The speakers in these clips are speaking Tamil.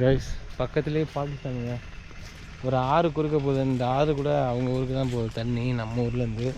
கைஸ் பக்கத்துலேயே பாகிஸ்தானுங்க ஒரு ஆறு குறுக்க போகுது. இந்த ஆறு கூட அவங்க ஊருக்கு தான் போகுது. தண்ணி நம்ம ஊர்லேருந்து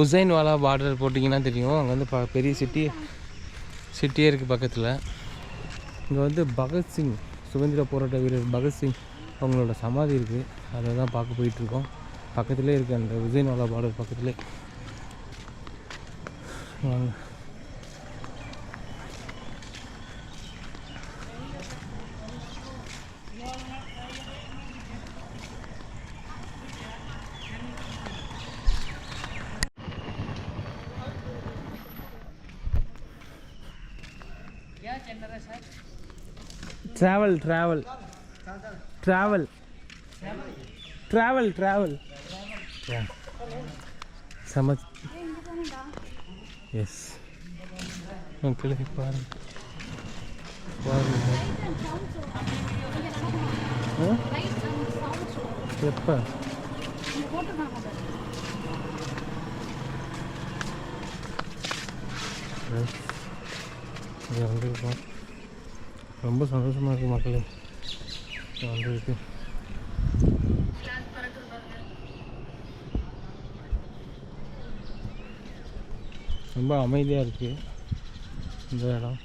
உசைன் வாலா பார்டர் போட்டிங்கன்னா தெரியும். அங்கே வந்து ப பெரிய சிட்டி சிட்டியே இருக்குது பக்கத்தில். இங்கே வந்து பகத்சிங் சுதந்திர போராட்ட வீரர் பகத்சிங் அவங்களோட சமாதி இருக்குது அதை தான் பார்க்க போயிட்டுருக்கோம். பக்கத்துலேயே இருக்குது அந்த உசைன் வாலா பார்டர் பக்கத்துலேயே travel travel travel travel yeah சம எஸ் மக்களே பாருங்க பாருங்க? எப்போ இங்கே வந்திருக்கோம் ரொம்ப சந்தோஷமாக இருக்குது மக்களே. இங்கே ரொம்ப அமைதியாக இருக்குது இந்த இடம்.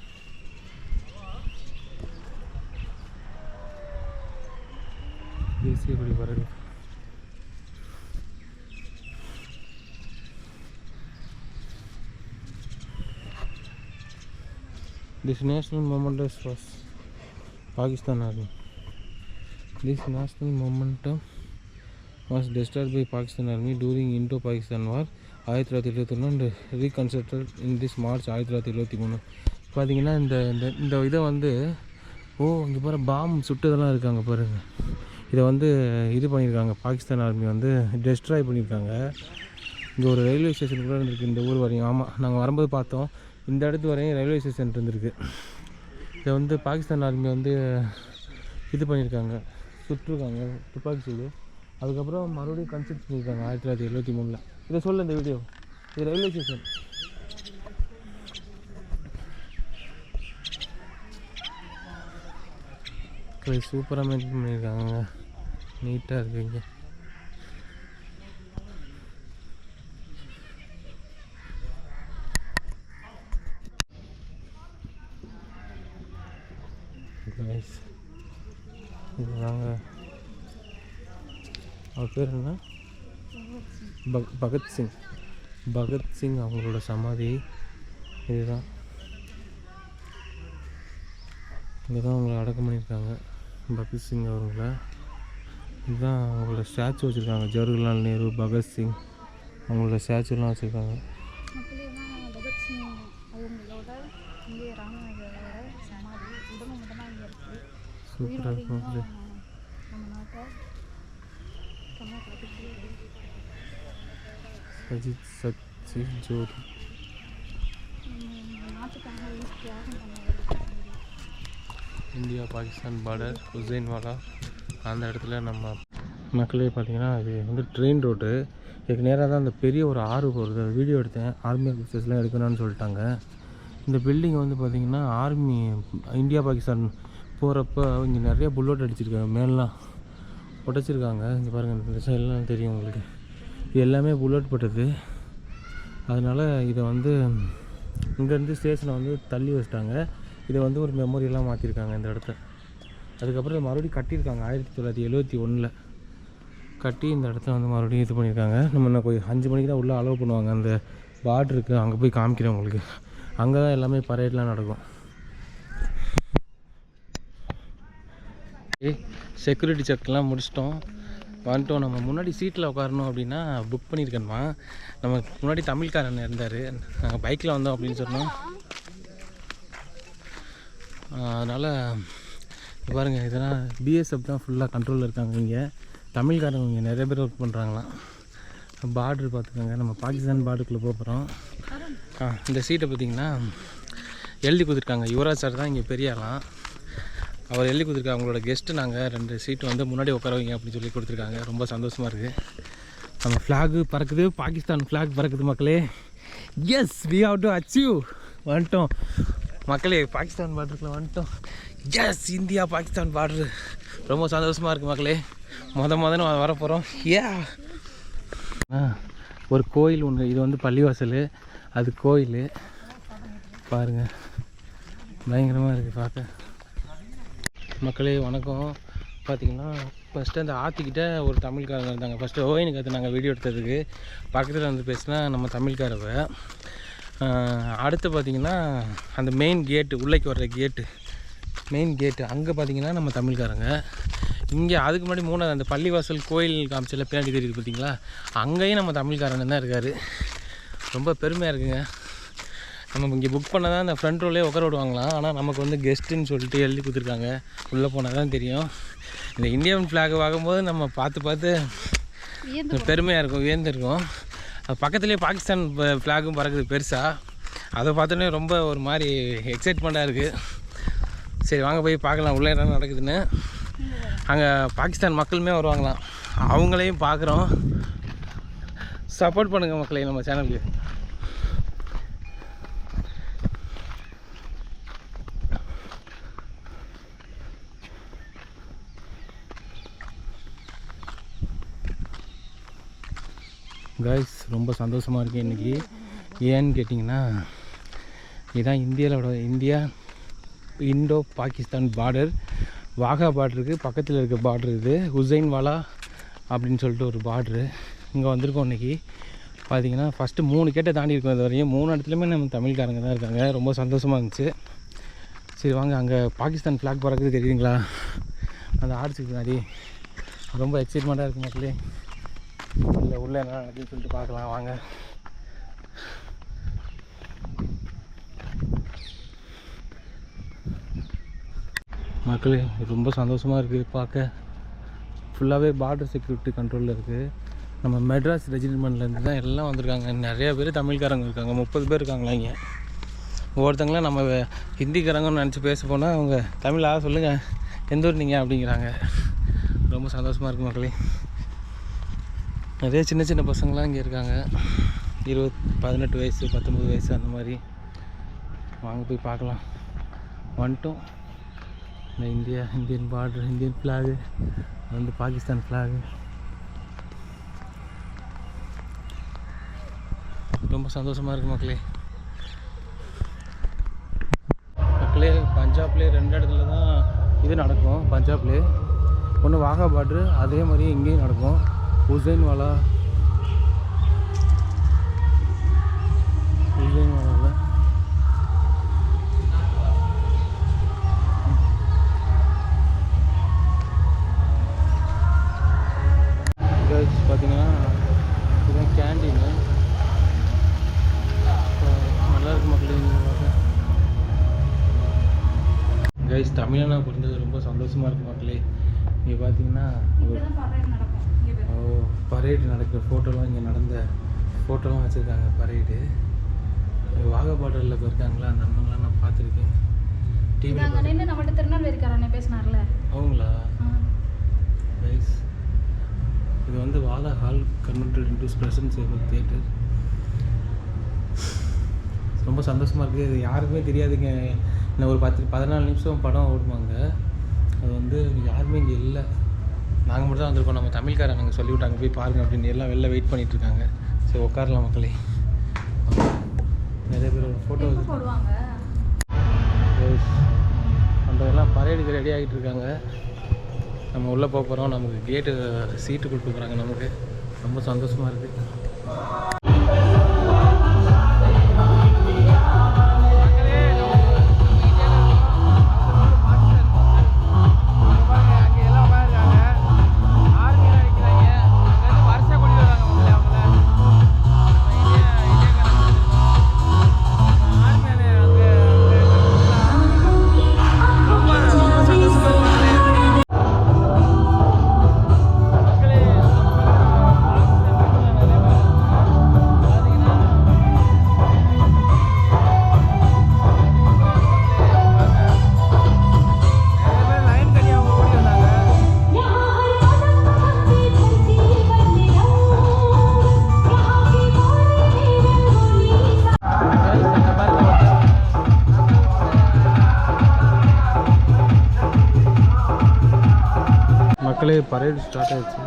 தேசிய கொடி பறகு This national momentum was Pakistan Army. This national momentum was destroyed by Pakistan Army during Indo-Pakistan War ஆயிரத்தி தொள்ளாயிரத்தி இருபத்தி ஒன்று and reconstructed in this March ஆயிரத்தி தொள்ளாயிரத்தி இருபத்தி மூணு. பார்த்தீங்கன்னா இந்த இந்த இந்த இதை வந்து ஓ இங்கே பாரு பாம் சுட்டதெல்லாம் இருக்காங்க பாருங்க. இதை வந்து இது பண்ணியிருக்காங்க. பாகிஸ்தான் ஆர்மி வந்து டெஸ்ட்ராய் பண்ணியிருக்காங்க. இங்கே ஒரு ரயில்வே ஸ்டேஷன் கூட இருந்திருக்கு இந்த ஊர் வரையும். ஆமாம் நாங்கள் வரும்போது பார்த்தோம். இந்த இடத்து வரையும் ரயில்வே ஸ்டேஷன் இருந்திருக்கு. இதை வந்து பாகிஸ்தான் ஆர்மி வந்து இது பண்ணியிருக்காங்க. சுட்டிருக்காங்க துப்பாக்கி சூடு. அதுக்கப்புறம் மறுபடியும் கன்ஸ்ட்ரக்ட் பண்ணியிருக்காங்க ஆயிரத்தி தொள்ளாயிரத்தி எழுபத்தி மூணில். இதை சொல்ல இந்த வீடியோ இது ரயில்வே ஸ்டேஷன். சூப்பராக மெயின்டைன் பண்ணியிருக்காங்க நீட்டாக இருக்குங்க. கைஸ் இது வாங்க. அவர் பேர் என்ன? பக் பகத்சிங் பகத்சிங் அவங்களோட சமாதி. இதுதான். இங்கே தான் அவங்கள அடக்கம் பண்ணியிருக்காங்க. பகத்சிங் அவங்கள. இதுதான் அவங்களோட ஸ்டாச்சு வச்சுருக்காங்க. ஜவஹர்லால் நேரு பகத்சிங் அவங்களோட ஸ்டாச்சுலாம் வச்சுருக்காங்க மக்களே தான் பகத்சிங் அவங்களோட இந்திய ராணுவங்களோட சமாதி உடம்பு மட்டும்தான் இங்கே இருக்குது சூப்பராக இருக்கும் அது. இருக்கு சஜித் சச்சி ஜோதி இந்தியா பாகிஸ்தான் பார்டர் ஹுசைன்வாலா. அந்த இடத்துல நம்ம மக்களே பார்த்தீங்கன்னா இது வந்து ட்ரெயின் ரோடு இதுக்கு நேராக தான் அந்த பெரிய ஒரு ஆறு போகிறது அது வீடியோ எடுத்தேன். ஆர்மி ஆஃபீஸர்ஸ்லாம் எடுக்கணும்னு சொல்லிட்டாங்க. இந்த பில்டிங் வந்து பார்த்திங்கன்னா ஆர்மி இந்தியா பாகிஸ்தான் போகிறப்ப இங்கே நிறைய புல்லட் அடிச்சிருக்காங்க மேலாம் உடைச்சிருக்காங்க. இங்கே பாருங்கள் இந்த சைட்லாம் தெரியும் உங்களுக்கு. இது எல்லாமே புல்லட் பட்டது. அதனால் இதை வந்து இங்கேருந்து ஸ்டேஷனை வந்து தள்ளி வச்சிட்டாங்க. இதை வந்து ஒரு மெமோரியெல்லாம் மாற்றிருக்காங்க இந்த இடத்த. அதுக்கப்புறம் இதை மறுபடியும் கட்டியிருக்காங்க ஆயிரத்தி தொள்ளாயிரத்தி எழுபத்தி ஒன்றில் கட்டி இந்த இடத்த வந்து மறுபடியும் இது பண்ணியிருக்காங்க. நம்ம இன்னும் போய் அஞ்சு மணிக்கு தான் உள்ளே அலோவ் பண்ணுவாங்க. அந்த பார்டர் இருக்குது அங்கே போய் காமிக்கிறேன் உங்களுக்கு. அங்கே தான் எல்லாமே பரேட்லாம் நடக்கும். செக்யூரிட்டி செக்லாம் முடிச்சிட்டோம். வந்துட்டோம். நம்ம முன்னாடி சீட்டில் உட்காரணும் அப்படின்னா புக் பண்ணியிருக்கணுமா? நம்ம முன்னாடி தமிழ்காரன் இருந்தார். நாங்கள் பைக்கில் வந்தோம் அப்படின்னு சொன்னோம். அதனால் பாருங்கள் இதெல்லாம் பிஎஸ்எஃப் தான் ஃபுல்லாக கண்ட்ரோலில் இருக்காங்க இங்கே. தமிழ்காரங்க இங்கே நிறைய பேர் ஒர்க் பண்ணுறாங்களாம் பார்டர் பார்த்துக்கோங்க. நம்ம பாகிஸ்தான் பார்டருக்குள்ளே போக போகிறோம் ஆ இந்த சீட்டை பார்த்தீங்கன்னா எழுதி கொடுத்துருக்காங்க. யுவராஜ் சார் தான் இங்கே பெரியாராம். அவர் எழுதி கொடுத்துருக்காங்க அவங்களோட கெஸ்ட்டு நாங்கள் ரெண்டு சீட்டு வந்து முன்னாடி உட்கார வைங்க அப்படின்னு சொல்லி கொடுத்துருக்காங்க. ரொம்ப சந்தோஷமாக இருக்குது நம்ம ஃப்ளாகு பறக்குது. பாகிஸ்தான் ஃப்ளாக் பறக்குது மக்களே. Yes we have to achieve வந்துட்டோம். மக்களே பாகிஸ்தான் பார்டருக்குள்ள வந்துட்டோம். எஸ் இந்தியா பாகிஸ்தான் பார்டரு ரொம்ப சந்தோஷமாக இருக்குது மக்களே. மொத மொதல் வர போகிறோம் ஏ ஒரு கோயில் ஒன்று இது வந்து பள்ளிவாசல். அது கோயில். பாருங்கள் பயங்கரமாக இருக்குது பார்க்க. மக்களே வணக்கம். பார்த்தீங்கன்னா ஃபஸ்ட்டு அந்த ஆத்திக்கிட்ட ஒரு தமிழ்காரங்க இருந்தாங்க. ஃபஸ்ட்டு ஓயினுக்கு அது நாங்கள் வீடியோ எடுத்ததுக்கு பக்கத்தில் வந்து பேசினா நம்ம தமிழ்காரவ. அடுத்து பார்த்திங்கன்னா அந்த மெயின் கேட்டு உள்ளேக்கு வர்ற கேட்டு மெயின் கேட்டு அங்கே பார்த்தீங்கன்னா நம்ம தமிழ்காரங்க. இங்கே அதுக்கு முன்னாடி மூணாவது அந்த பள்ளிவாசல் கோயில் காமிச்சில பின்னாடி தெரியுது பார்த்தீங்களா அங்கேயும் நம்ம தமிழ்காரன் தான் இருக்கார். ரொம்ப பெருமையாக இருக்குங்க. நம்ம இங்கே புக் பண்ணால் தான் அந்த ஃப்ரண்ட் ரோலே உட்கார விடுவாங்களாம். ஆனால் நமக்கு வந்து கெஸ்ட்டுன்னு சொல்லிட்டு எழுதி கொடுத்துருக்காங்க. உள்ளே போனால் தான் தெரியும். இந்த இந்தியன் ஃப்ளாக் வாங்கும்போது நம்ம பார்த்து பார்த்து பெருமையாக இருக்கும் வியந்திருக்கும். அது பக்கத்துலேயே பாகிஸ்தான் ஃப்ளாகும் பறக்குது பெருசாக அதை பார்த்தோன்னே ரொம்ப ஒரு மாதிரி எக்ஸைட்மெண்ட்டாக இருக்குது சரி வாங்க போய் பார்க்கலாம் உள்ளே என்ன நடக்குதுன்னு. அங்கே பாகிஸ்தான் மக்களுமே வருவாங்களாம். அவங்களையும் பார்க்குறோம். சப்போர்ட் பண்ணுங்கள் மக்களே நம்ம சேனலுக்கு கைஸ் ரொம்ப சந்தோஷமாக இருக்குது இன்றைக்கி ஏன்னு கேட்டிங்கன்னா இதுதான் இந்தியாவோட India Indo Pakistan border Wagah பார்டருக்கு பக்கத்தில் இருக்க பார்டர் இது. ஹுசைன் வாலா அப்படின்னு சொல்லிட்டு ஒரு பார்டரு இங்கே வந்திருக்கோம் இன்றைக்கி பார்த்தீங்கன்னா ஃபஸ்ட்டு மூணு கேட்டை தாண்டி இருக்கோம் இது வரையும். மூணு இடத்துலையுமே நம்ம தமிழ்காரங்க தான் இருக்காங்க. ரொம்ப சந்தோஷமாக இருந்துச்சு. சரி வாங்க அங்கே பாகிஸ்தான் ஃப்ளாக் பறக்குது தெரியுங்களா அந்த ஆர்ச்சுக்கு மாதிரி ரொம்ப எக்ஸைட்மெண்ட்டாக இருக்குது மக்களே. இல்லை உள்ளே என்ன நடக்குதுன்னு சொல்லிட்டு பார்க்கலாம் வாங்க. மக்களே ரொம்ப சந்தோஷமாக இருக்குது பார்க்க. ஃபுல்லாகவே பார்டர் செக்யூரிட்டி கண்ட்ரோலில் இருக்குது நம்ம மெட்ராஸ் ரெஜிமெண்ட்லேருந்து தான் எல்லாம் வந்திருக்காங்க. நிறைய பேர் தமிழ்காரங்க இருக்காங்க. முப்பது பேர் இருக்காங்களா இங்கே? ஒவ்வொருத்தங்களாம் நம்ம ஹிந்திக்காரங்கன்னு நினச்சி பேச போனால் அவங்க தமிழாக சொல்லுங்கள் எந்த ஊர் நீங்கள் அப்படிங்கிறாங்க. ரொம்ப சந்தோஷமாக இருக்குது மக்களே. நிறைய சின்ன சின்ன பசங்களாம் இங்கே இருக்காங்க. இருபத் பதினெட்டு வயசு பத்தொம்பது வயசு அந்த மாதிரி. வாங்க போய் பார்க்கலாம். வந்துட்டோம். இந்த India Indian border Indian flag வந்து பாகிஸ்தான் ஃப்ளாகு ரொம்ப சந்தோஷமாக இருக்குது மக்களே. மக்களே பஞ்சாப்லேயே ரெண்டு இடத்துல தான் இது நடக்கும். பஞ்சாப்லேயே ஒன்று வாகா பார்டரு அதே மாதிரி இங்கேயும் நடக்கும். உசைன் வாலா உசைன் வாலாவில் பார்த்தீங்கன்னா இதுதான் கேண்டீனு நல்லா மக்களே இங்க கைஸ் தமிழனா பிறந்தது ரொம்ப சந்தோஷமாக இருக்கு மக்களே. நீங்கள் பார்த்தீங்கன்னா ஒரு பரேடு நடக்கிற ஃபோட்டோலாம் இங்கே நடந்த ஃபோட்டோலாம் வச்சுருக்காங்க பரேடு. வாகா பார்டரில் போயிருக்காங்களா அந்த அண்ணங்களாம் நான் பார்த்துருக்கேன். டிவியில் அங்கே நின்று நம்மகிட்ட திருநெல்வேலிக்காரனே பேசினார்ல. அவங்களா. நைஸ் இது வந்து வாதா hall converted into presence theatre ரொம்ப சந்தோஷமாக இருக்குது. இது யாருக்குமே தெரியாதுங்க. இன்னும் ஒரு பத்து பதினாலு நிமிஷம் படம் ஓடுவாங்க அது வந்து யாருமே இங்கே இல்லை. நாங்கள் மட்டும் தான் வந்திருக்கோம். நம்ம தமிழ்காரங்க சொல்லி விட்டாங்க போய் பாருங்க அப்படின்னு எல்லாம் வெளில வெயிட் பண்ணிட்டு இருக்காங்க சரி உட்காரலாம் மக்களே. நிறைய பேர் ஃபோட்டோ அந்த எல்லாம் பரேடுக்கு ரெடி ஆகிட்டு இருக்காங்க நம்ம உள்ளே போக போகிறோம் நமக்கு கேட்டு சீட்டு கொடுக்க போகிறாங்க நமக்கு. ரொம்ப சந்தோஷமாக இருக்குது மக்களே பரேட் ஸ்டார்ட் ஆயிடுச்சு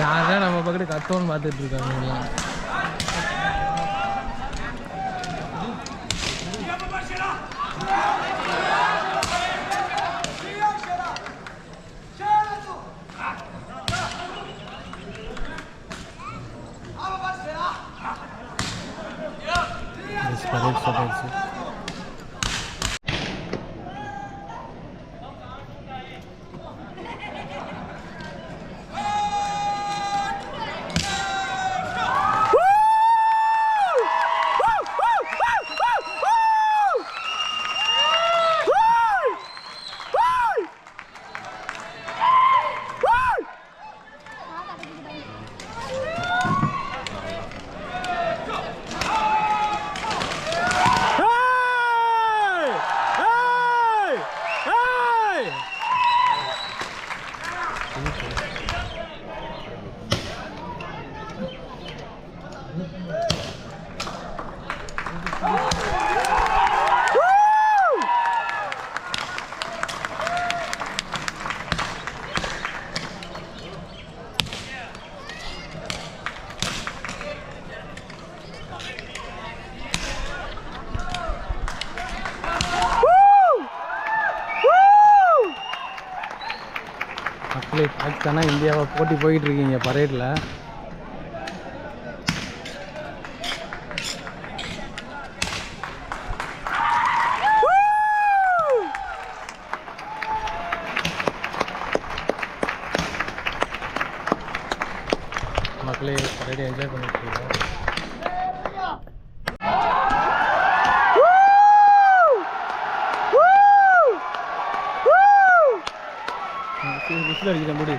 யாரா நம்ம பக்கத்து கத்தோன்னு பார்த்துட்டு இருக்காங்க எல்லாம். Yes, parade start ஆயிடுச்சு மக்களே தானே இந்தியாவை? போட்டி போய்கிட்டு இருக்கீங்க பரேடில். விசில் அடிக்கிற முடி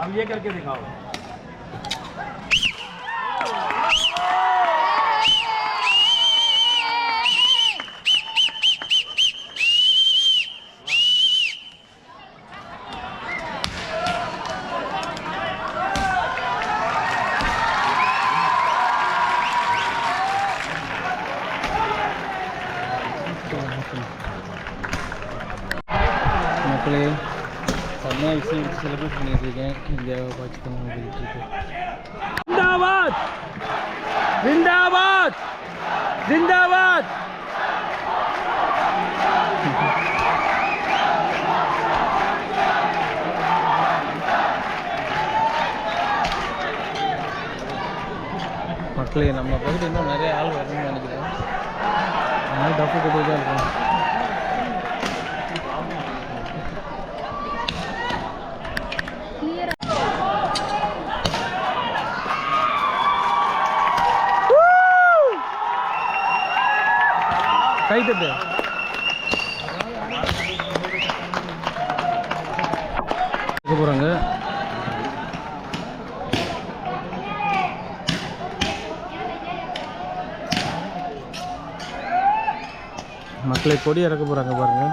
अब ये करके दिखाओ। இந்தியாவை பாகிஸ்தான் மோதிட்டு இருக்கு ஜிந்தாபாத்! ஜிந்தாபாத்! மக்களே நம்ம பக்கத்தில் இன்னும் நிறைய ஆள் வரணும்னு நினைக்கிறேன். அதனால் டப்பு கொடுத்து தான் இருக்கும். ரைட்டு போறாங்க மக்களை பொடி இறக்க போறாங்க பாருங்க.